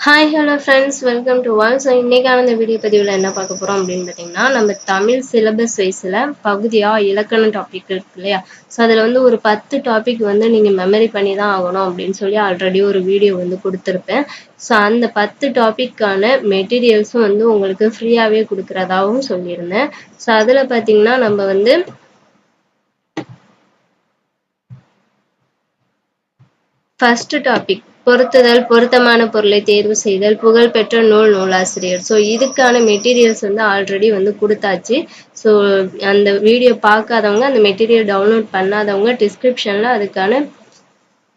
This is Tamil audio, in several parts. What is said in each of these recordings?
Hi hello friends welcome to wall so இன்றைக்கான இந்த வீடியோ பதிவில் என்ன பார்க்க போகிறோம் அப்படின்னு பார்த்தீங்கன்னா நம்ம தமிழ் சிலபஸ் வைஸில் பகுதியாக இலக்கண டாபிக் இருக்கு இல்லையா? ஸோ அதில் வந்து ஒரு பத்து டாபிக் வந்து நீங்கள் மெமரி பண்ணி தான் ஆகணும் அப்படின்னு சொல்லி ஆல்ரெடி ஒரு வீடியோ வந்து கொடுத்துருப்பேன். ஸோ அந்த பத்து டாப்பிக்கான மெட்டீரியல்ஸும் வந்து உங்களுக்கு ஃப்ரீயாகவே கொடுக்குறதாகவும் சொல்லியிருந்தேன். ஸோ அதில் பார்த்தீங்கன்னா நம்ம வந்து ஃபஸ்ட்டு டாபிக் பொருத்துதல் பொருத்தமான பொருளை தேர்வு செய்தல் புகழ்பெற்ற நூல் நூலாசிரியர். ஸோ இதுக்கான மெட்டீரியல்ஸ் வந்து ஆல்ரெடி வந்து கொடுத்தாச்சு. ஸோ அந்த வீடியோ பார்க்காதவங்க அந்த மெட்டீரியல் டவுன்லோட் பண்ணாதவங்க டிஸ்கிரிப்ஷனில் அதுக்கான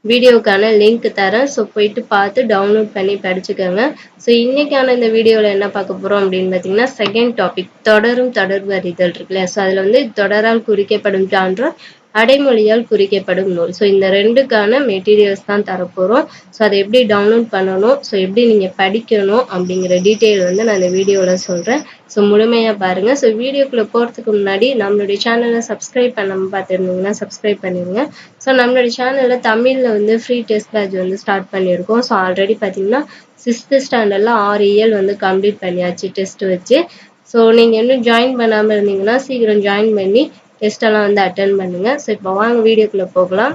வீடியோக்கான லிங்க் தரேன். ஸோ போயிட்டு பார்த்து டவுன்லோட் பண்ணி படிச்சுக்கோங்க. ஸோ இன்னைக்கான இந்த வீடியோவில் என்ன பார்க்க போகிறோம் அப்படின்னு பார்த்தீங்கன்னா செகண்ட் டாபிக் தொடரும் தொடர்பறிதல் இருக்குல்ல ஸோ அதில் வந்து தொடரால் குறிக்கப்படும் சான்றோர் அடைமொழியால் குறிக்கப்படும் நூல். ஸோ இந்த ரெண்டுக்கான மெட்டீரியல்ஸ் தான் தரப்போகிறோம் ஸோ அதை எப்படி டவுன்லோட் பண்ணணும்? ஸோ எப்படி நீங்கள் படிக்கணும்? அப்படிங்கிற டீட்டெயில் வந்து நான் இந்த வீடியோவில் சொல்கிறேன் ஸோ முழுமையாக பாருங்கள் ஸோ வீடியோக்குள்ளே போகிறதுக்கு முன்னாடி நம்மளுடைய சேனலை சப்ஸ்கிரைப் பண்ணாமல் பார்த்துருந்தீங்கன்னா சப்ஸ்கிரைப் பண்ணிடுங்க ஸோ நம்மளுடைய சேனலில் தமிழில் வந்து ஃப்ரீ டெஸ்ட் பேட்ச் வந்து ஸ்டார்ட் பண்ணியிருக்கோம். ஸோ ஆல்ரெடி பார்த்தீங்கன்னா சிக்ஸ்த்து ஸ்டாண்டர்டில் ஆறு இயல் வந்து கம்ப்ளீட் பண்ணியாச்சு டெஸ்ட் வச்சு. ஸோ நீங்கள் இன்னும் ஜாயின் பண்ணாமல் இருந்தீங்கன்னா சீக்கிரம் ஜாயின் பண்ணி டெஸ்ட் எல்லாம் வந்து அட்டன் பண்ணுங்க. ஸோ இப்போ வாங்க வீடியோக்குள்ள போகலாம்.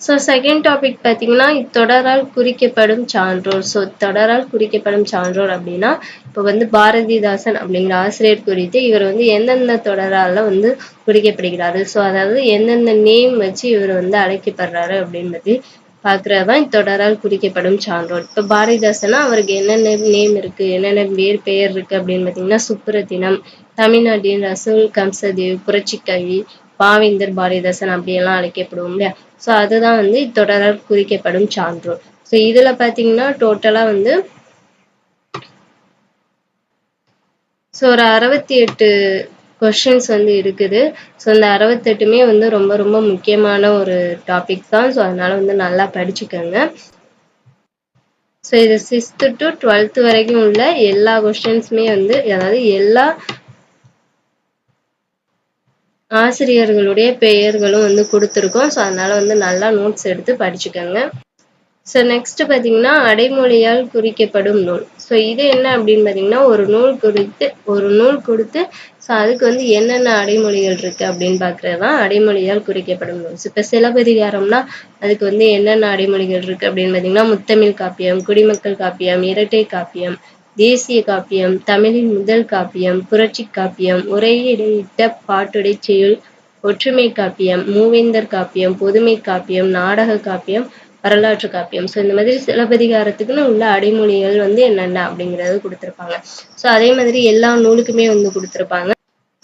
ஸோ செகண்ட் டாபிக் பார்த்தீங்கன்னா தொடரால் குறிக்கப்படும் சான்றோர். ஸோ தொடரால் குறிக்கப்படும் சான்றோர் அப்படின்னா இப்போ வந்து பாரதிதாசன் அப்படிங்கிற ஆசிரியர் குறித்து இவர் வந்து எந்தெந்த தொடரால் வந்து குறிக்கப்படுகிறாரு ஸோ அதாவது எந்தெந்த நேம் வச்சு இவர் வந்து அழைக்கப்படுறாரு அப்படின்னு பற்றி பார்க்கறது? தொடரால் குறிக்கப்படும் சான்றோன் இப்போ பாரதிதாசனா அவருக்கு என்னென்ன நேம் இருக்கு? என்னென்ன வேர் பெயர் இருக்கு அப்படின்னு பார்த்தீங்கன்னா சுப்புரத்தினம் தமிழ்நாட்டின் ரசூல் கம்சதேவ் புரட்சிக்கவி பாவேந்தர் பாரதிதாசன் அப்படியெல்லாம் அழைக்கப்படுவோம் இல்லையா? ஸோ அதுதான் வந்து தொடரால் குறிக்கப்படும் சான்றோன் ஸோ இதுல பார்த்தீங்கன்னா டோட்டலா வந்து ஸோ ஒரு அறுபத்தி எட்டு கொஷின்ஸ் வந்து இருக்குது. ஸோ இந்த அறுபத்தெட்டுமே வந்து ரொம்ப ரொம்ப முக்கியமான ஒரு டாபிக் தான். ஸோ அதனால வந்து நல்லா படிச்சுக்கோங்க. ஸோ இது சிக்ஸ்த்து டு டுவெல்த்து வரைக்கும் உள்ள எல்லா கொஷின்ஸுமே வந்து அதாவது எல்லா ஆசிரியர்களுடைய பெயர்களும் வந்து கொடுத்துருக்கோம். ஸோ அதனால வந்து நல்லா நோட்ஸ் எடுத்து படிச்சுக்கோங்க. ஸோ நெக்ஸ்ட் பார்த்தீங்கன்னா அடைமொழியால் குறிக்கப்படும் நூல். ஸோ இது என்ன அப்படின்னு பார்த்தீங்கன்னா ஒரு நூல் குறித்து ஒரு நூல் கொடுத்து ஸோ அதுக்கு வந்து என்னென்ன அடைமொழிகள் இருக்கு அப்படின்னு பார்க்கறது தான் அடைமொழியால் குறிக்கப்படும் நூல். இப்போ சிலப்பதிகாரம்னா அதுக்கு வந்து என்னென்ன அடைமொழிகள் இருக்கு அப்படின்னு பார்த்தீங்கன்னா முத்தமிழ் காப்பியம் குடிமக்கள் காப்பியம் இரட்டை காப்பியம் தேசிய காப்பியம் தமிழின் முதல் காப்பியம் புரட்சி காப்பியம் உரையிடையிட்ட பாட்டுடை செயல் ஒற்றுமை காப்பியம் மூவேந்தர் காப்பியம் பொதுமை காப்பியம் நாடக காப்பியம் வரலாற்று காப்பியம். ஸோ இந்த மாதிரி சிலப்பதிகாரத்துக்குன்னு உள்ள அடைமொழிகள் வந்து என்னென்ன அப்படிங்கிறது கொடுத்துருப்பாங்க. ஸோ அதே மாதிரி எல்லா நூலுக்குமே வந்து கொடுத்துருப்பாங்க.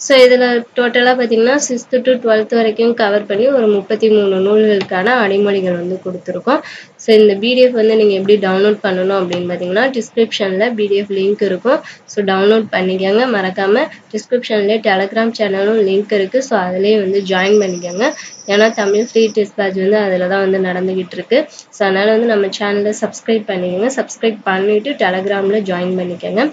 ஸோ இதில் டோட்டலாக பார்த்தீங்கன்னா சிக்ஸ்த்து டு டுவெல்த் வரைக்கும் கவர் பண்ணி ஒரு முப்பத்தி மூணு நூல்களுக்கான அடைமொழிகள் வந்து கொடுத்துருக்கோம். ஸோ இந்த பிடிஎஃப் வந்து நீங்கள் எப்படி டவுன்லோட் பண்ணணும் அப்படின்னு பார்த்தீங்கன்னா டிஸ்கிரிப்ஷனில் பிடிஎஃப் லிங்க் இருக்கும். ஸோ டவுன்லோட் பண்ணிக்கோங்க. மறக்காமல் டிஸ்கிரிப்ஷன்லேயே டெலகிராம் சேனலும் லிங்க் இருக்குது ஸோ அதுலேயே வந்து ஜாயின் பண்ணிக்கோங்க. ஏன்னா தமிழ் ஃப்ரீ டெஸ்ட் பேட்ச் வந்து அதில் தான் வந்து நடந்துக்கிட்டு இருக்கு. ஸோ அதனால் வந்து நம்ம சேனலை சப்ஸ்கிரைப் பண்ணிக்கோங்க. சப்ஸ்கிரைப் பண்ணிவிட்டு டெலகிராமில் ஜாயின் பண்ணிக்கோங்க.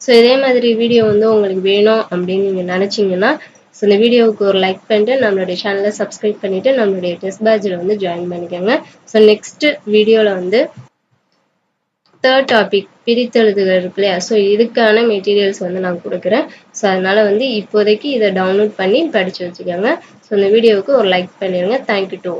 ஸோ இதே மாதிரி வீடியோ வந்து உங்களுக்கு வேணும் அப்படின்னு நீங்கள் நினச்சிங்கன்னா ஸோ இந்த வீடியோவுக்கு ஒரு லைக் பண்ணிட்டு நம்மளுடைய சேனலை சப்ஸ்கிரைப் பண்ணிவிட்டு நம்மளுடைய டெஸ்ட் பேட்சில் வந்து ஜாயின் பண்ணிக்கோங்க. ஸோ நெக்ஸ்ட் வீடியோவில் வந்து தேர்ட் டாபிக் பிரித்தெழுதுகள் இருக்கு இல்லையா? ஸோ இதுக்கான மெட்டீரியல்ஸ் வந்து நான் கொடுக்குறேன். ஸோ அதனால் வந்து இப்போதைக்கு இதை டவுன்லோட் பண்ணி படித்து வச்சுக்கோங்க. ஸோ இந்த வீடியோவுக்கு ஒரு லைக் பண்ணிடுங்க தேங்க்யூ டூ